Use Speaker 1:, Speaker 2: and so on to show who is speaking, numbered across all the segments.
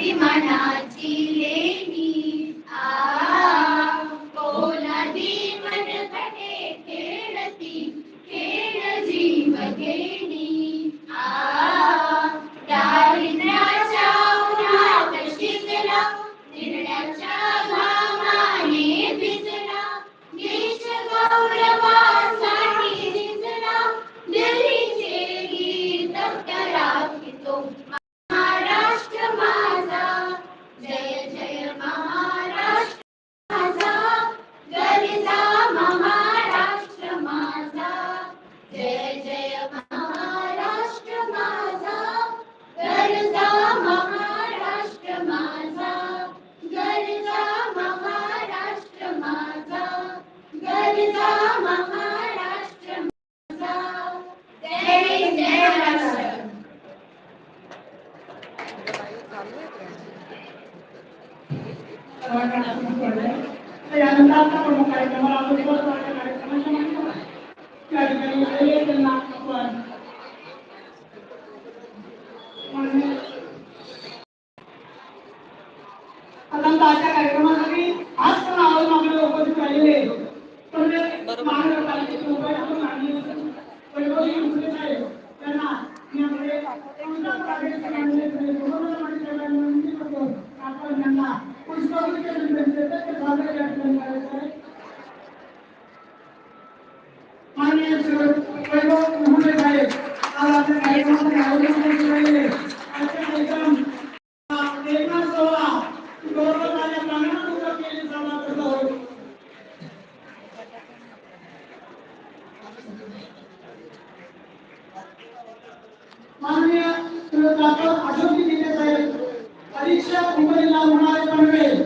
Speaker 1: അഭിമനാച്ചിലേ doctor Ashok नेते साहेब परीक्षा मुंबईला होणारे पनवेल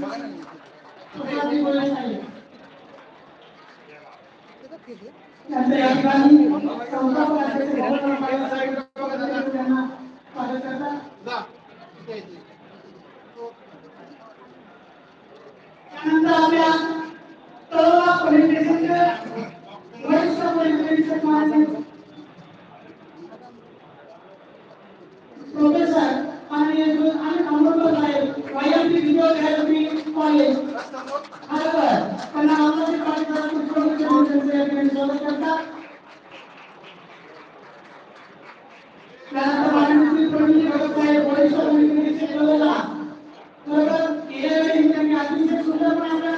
Speaker 1: Thank you. त्यानंतर माननीय प्रवीण भगत साहेब वरिष्ठ पोलीस निरीक्षक नगर नगर गेल्या वेळी त्यांनी अतिशय सुंदरपणे आपल्या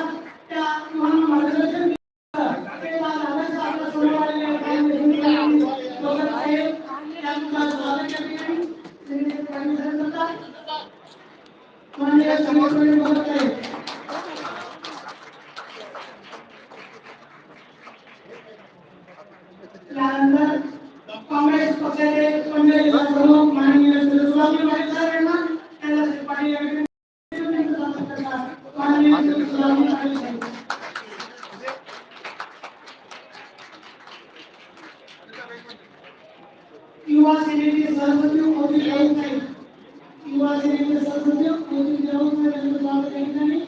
Speaker 1: युवा सेनेचे सरसचिव मोदी राऊत साहेब युवा सेनेचे सरसचिव मोदी राऊत साहेब यांचं स्वागत या ठिकाणी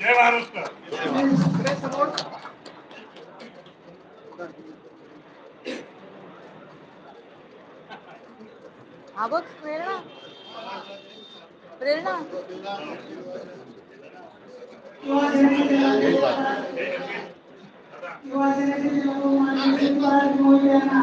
Speaker 2: जय भारत आवक
Speaker 3: हाँ, तो प्रेरणा। प्रेरणा।
Speaker 1: युवा जनतेला युवा जनतेला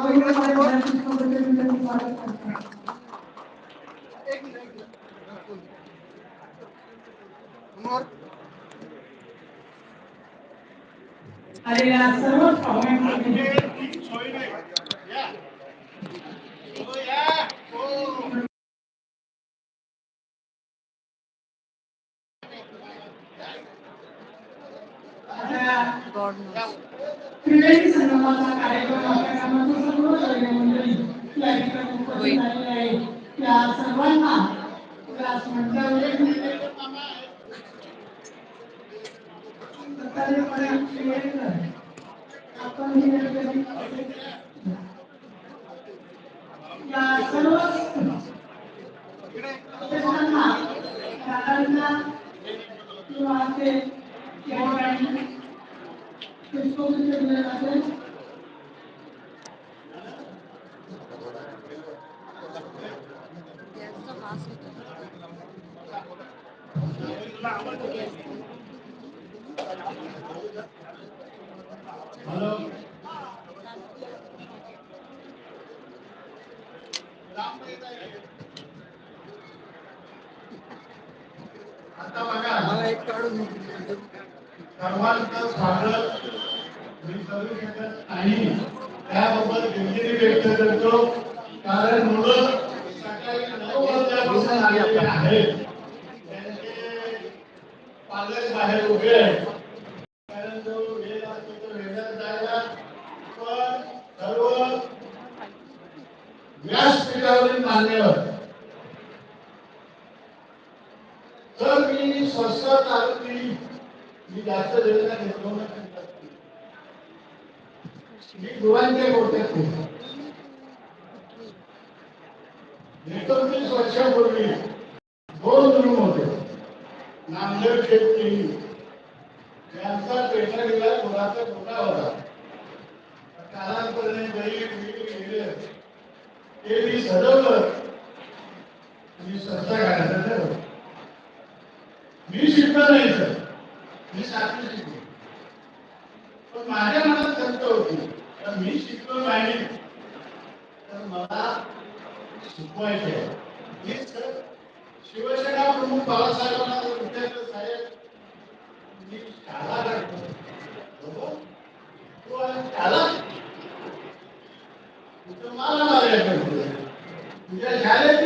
Speaker 1: गोरंकर साहेब यांना स्वतः भावनिक माध्यमातून पुष्पगुच्छ देऊन त्यांचं स्वागत करतात आलेल्या सर्व पाहुण्यांप्रती
Speaker 2: सोय नाही या हो या
Speaker 1: सर्वांना व्यास मंचावर दत्तात्रय शिवेकर, आपण ही या ठिकाणी या सर्व सदस्यांना दादांना किंवा ते या ठिकाणी पुष्पगुच्छ दिले जाते
Speaker 3: याचा
Speaker 2: सर्वांचं स्वागत मी करू शकत नाही त्याबद्दल दिलगिरी व्यक्त करतो. कारण मुलं सकाळी नऊ वाजल्यापासून आलेली आहेत. त्यांचे पालक बाहेर उभे आहेत. कारण जो वेळ असतो तो वेळात जायला. पण सर्व व्यासपीठावरील मान्यवर तर मी स्वस्त चालू केली मी जास्त वेळ नाही घेतलो मी गुरांच्या गोठ्यात एकोणतीस वर्षापूर्वी दोन रूम होते. नांदेड शेत केली. त्यांचा पेटा गेला गुराचा गोठा होता. कालांतराने बैल बिल गेले ते मी सजवलं. मी स्वतः घालायचं मी शिकलं नाही सर. मी सातवी शिकलो पण माझ्या मनात खंत होती तर मी शिकलो नाही. तर मला शिकवायचे आहे. शिवसेना प्रमुख बाळासाहेबांना जर विचारलं साहेब मी शाळा करतो. तो शाळा. मला मारायला करतो. तुझ्या शाळेत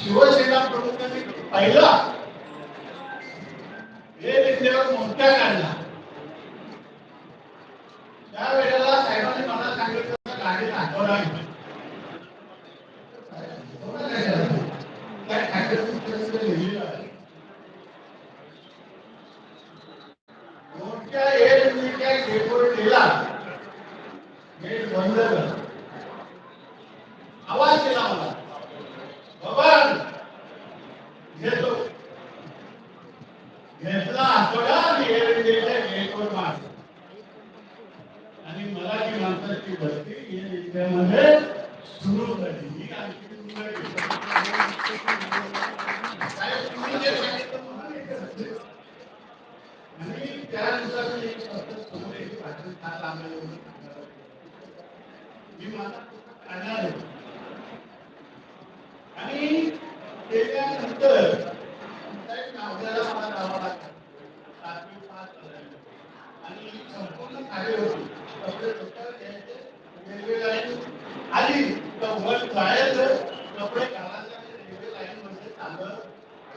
Speaker 2: शिवसेना प्रमुखांनी पहिला हे विद्येवर मोर्चा काढला. त्या वेळेला साहेबांनी मला सांगितलं गाडी दाखवला नाही. त्या ठाकरेंपर्यंत लिहिलेलं आहे. मोर्चा एअर इंडिया गेटवर गेला गेट बंद झालं आवाज केला मला बाबा घेतो घेतला आठवडा आणि एअर इंडियाच्या गेटवर मार आणि मला जी माणसाची भरती सुरू झाली ही आणखी सुरू झाली. साहेब, तुम्ही जे सांगितलं म्हणून हे करते. आणि त्यानुसार मी एक स्वतः समोर एक भाषण फार लांबलं होतं. मी मला काढणार होतो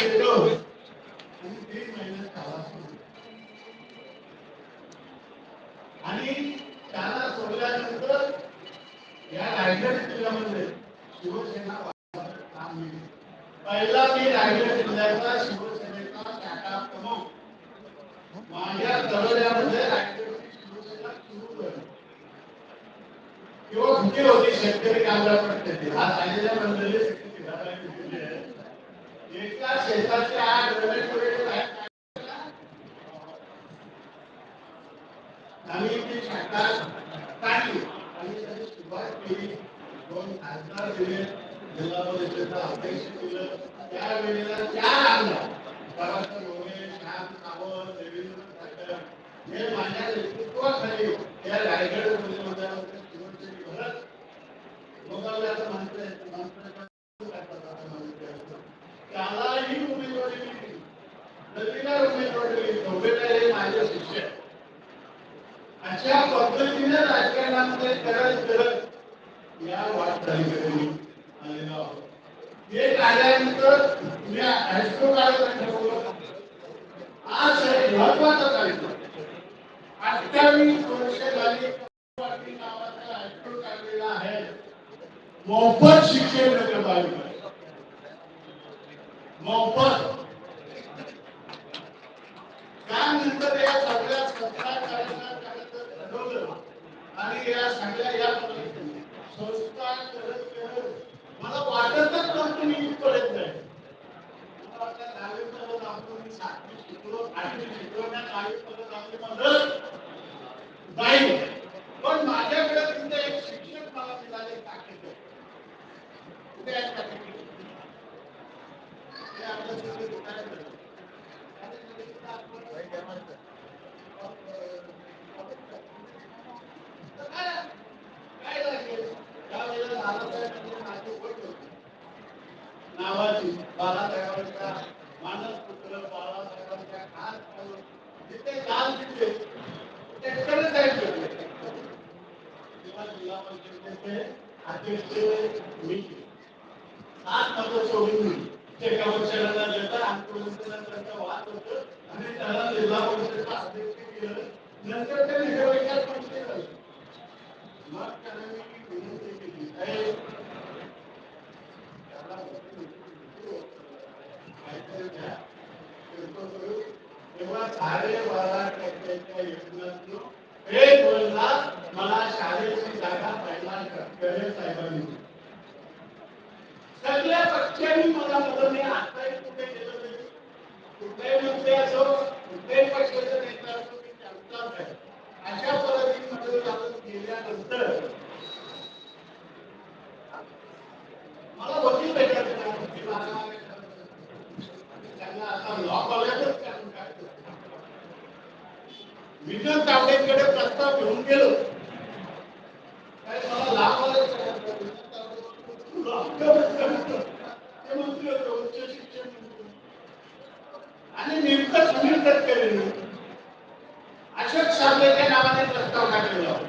Speaker 2: गेलो आणि तीन शाळा सोडली आणि शाळा सोडल्यानंतर या रायगड जिल्ह्यामध्ये शिवसेना काम मी पहिला मी रायगड जिल्ह्याचा शिवसेनेचा शाखा प्रमुख माझ्या तळोद्यामध्ये रायगडची शिवसेना सुरू झाली किंवा होती शेतकरी कामगार पडते हा सांगितल्या मंडळी एका शेताचे आठ रमेश आम्ही ती शाखा काढली. आणि त्याची सुरुवात केली. दोन खासदार दिले. जिल्हा परिषदेचा अध्यक्ष दिलं. त्यावेळेला चार आमदार मोरे श्याम सावंत देवेंद्र हे माझ्या नेतृत्वाखाली या रायगड त्यालाही उमेदवारी दिली उमेदवारी हे माझे शिष्य अशा पद्धतीने राजकारणामध्ये करत करत या वाटचालीकडे आलेलो आहोत हे आल्यानंतर मी हायस्कूल कार्यक्रम ठरवलं आज महत्त्वाचा कार्यक्रम अठ्ठावीस वर्ष झाली मोफत शिक्षण देतो बालकांना. मोफत. त्यानंतर या सगळ्या संस्था करायला आणि या सगळ्या या संस्था करत करत मला वाटतच नव्हतं मी इथपर्यंत आहे मला वाटतं दहावीपर्यंत आपण सातवी शिकलो आठवी शिकलो त्या दहावीपर्यंत आपली मदत नाही पण माझ्याकडे तिथे एक शिक्षक मला मिळाले टाकेकर कुठे आहेत टाकेकर ते आपल्या तिथे दुकानात आहेत. काय लागेल त्यावेळेला दादासाहेबांनी माझी ओळख होती. नावाची बाळासाहेबांच्या मानस पुत्र बाळासाहेबांच्या खास करून जिथे लाल दिसले ते कडे साहेब भेटले. तेव्हा जिल्हा परिषदेचे अध्यक्ष मी सात मतं सोडून मी ते कमिशनरला देता आंदोलनाला त्यांचा वाद होतं आणि त्याला जिल्हा परिषदेचा अध्यक्ष केलं नंतर त्यांनी हे विचार पण केलं मग त्याने मी विनंती केली साहेब त्याला काहीतरी द्या. किरकोळ करू. तेव्हा साडे बारा टक्क्याच्या योजनातून एक बोलला मला शाळेची जागा पहिला गणेश साहेबांनी दिली. सगळ्या पक्षांनी मला मदत नाही आताही कुठे गेलं तरी कुठल्याही मुद्दे असो कुठल्याही पक्षाचा नेता असो मी त्यांचाच आहे अशा पद्धतीने मदत आपण केल्यानंतर मला वकील भेटायचे नाही. वकील आला नाही. त्यांना आता लॉ कॉलेजच काढून टाकलं. विजय तावडेकडे प्रस्ताव घेऊन गेलो काय मला लॉ कॉलेज करायचं विजय तावडे लॉ कॉलेज करायचं. ते म्हणतील होते, उच्च शिक्षण मंत्री. आणि नेमकं सुनील तटकरेंनी अशोक साबळेच्या नावाने प्रस्ताव टाकलेला होता.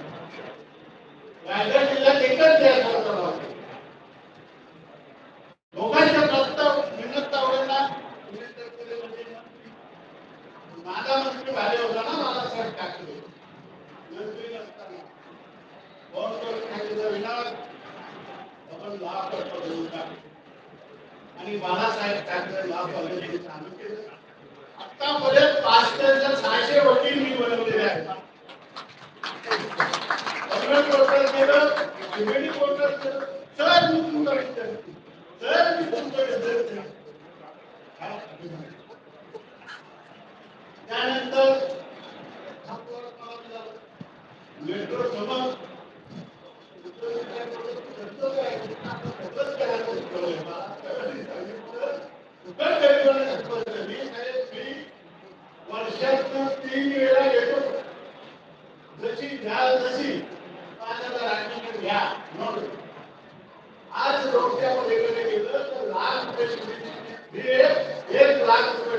Speaker 2: रायगड जिल्ह्यात एकच द्यायचा होता भाऊ. दोघांचा प्रस्ताव विनोद तावडेंना सुनील तटकरे म्हणजे मंत्री. माझा मंत्री भाले होता ना मला साहेब टाकले मंत्री नसताना फोन करून सांगितलं विनोद आपण लॉ करतो घेऊन टाक आणि बाळासाहेब ठाकरे लॉ कॉलेज चालू केलं आतापर्यंत पाचशेच्या सहाशे वकील मी बनवलेले आहेत. पनवेल पोर्टल केलं शिवणी पोर्टल केलं सर मी तुमचा विद्यार्थी. सर मी तुमचा विद्यार्थी त्यानंतर मेट्रो समज. वर्षातून तीन वेळा येतो जशी घ्याल जशी पाच हजार घ्या म्हणून आज रोजच्या पलीकडे गेलं तर लाख रुपये एक लाख रुपये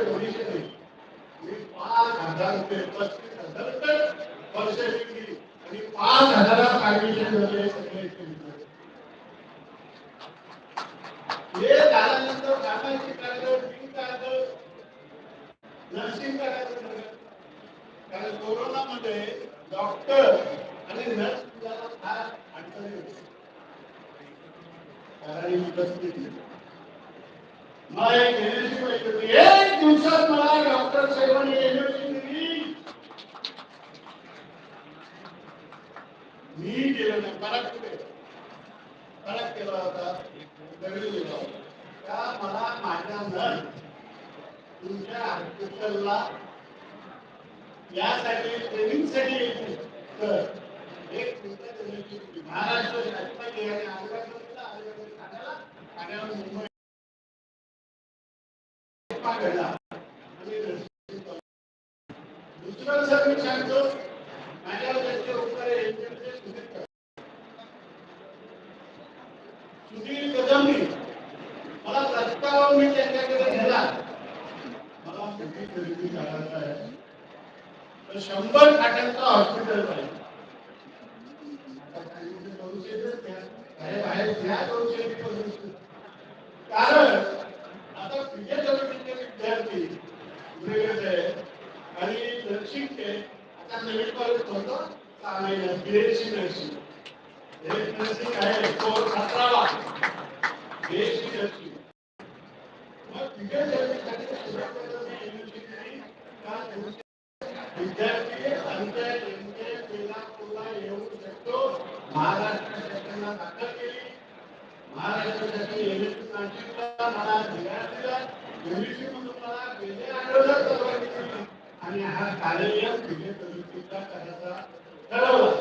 Speaker 2: मी गेलो नाही कडक केला होता? दगडी गेला. होता का मला माझ्या मन तुमच्या हॉस्पिटलला यासाठी ट्रेनिंगसाठी तर एक महाराष्ट्र राज्यात ठाण्याला ठाण्याला সম্বল আকান্ত হসপিটাল করে महाराष्ट्र शासनाला दाखल महाराष्ट्र शासन मला निर्णय दिला एमएसपी मला गेले आणि हा कार्यक्रम विजय प्रदूषित करायचा ठरवला.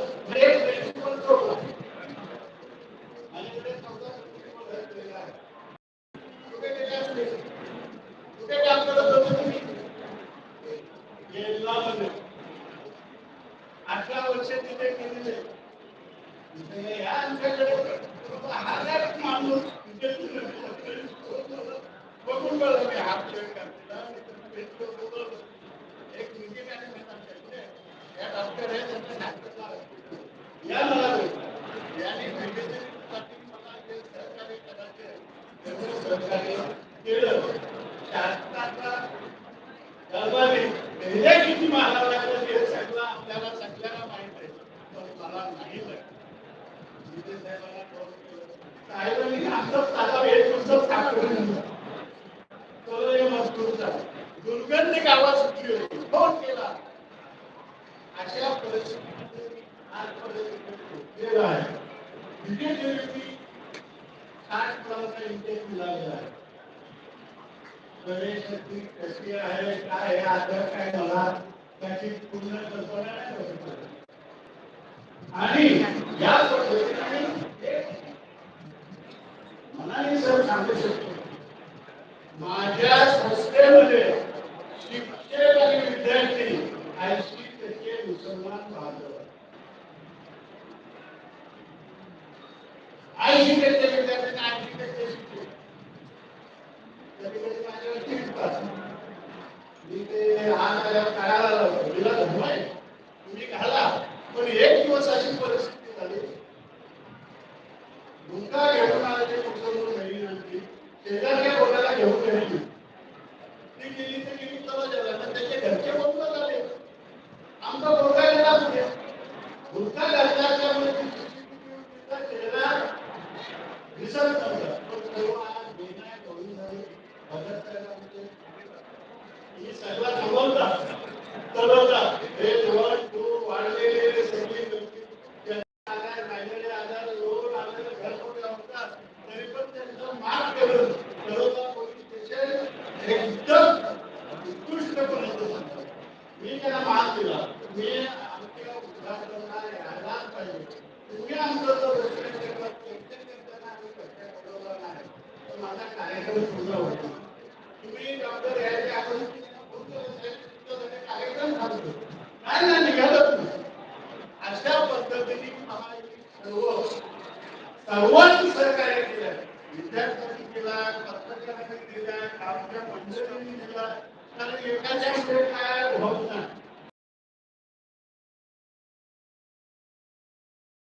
Speaker 2: साठ मुलांना विशेष मिळालेला आहे गणेशाची कशी आहे काय आहे आजार काय मला त्याची पूर्ण कल्पना नाही करू आणि या पद्धतीने मनाने सर सांगू शकतो. माझ्या संस्थेमध्ये शिक्षक आणि विद्यार्थी ऐंशी टक्के मुसलमान भाग ऐंशी टक्के विद्यार्थ्यांना ऐंशी टक्के शिकले कधी मी ते हात काढायला लावतो तुम्ही घाला पण एक दिवस अशी परिस्थिती एकदम उत्कृष्ट पद्धती मी त्याला मान दिला. मी आमच्या उद्घाटनाला राहणार पाहिजे. तुम्ही आमचं जो माझा कार्यक्रम पूर्ण होतो तुम्ही डॉक्टर यायचे आपण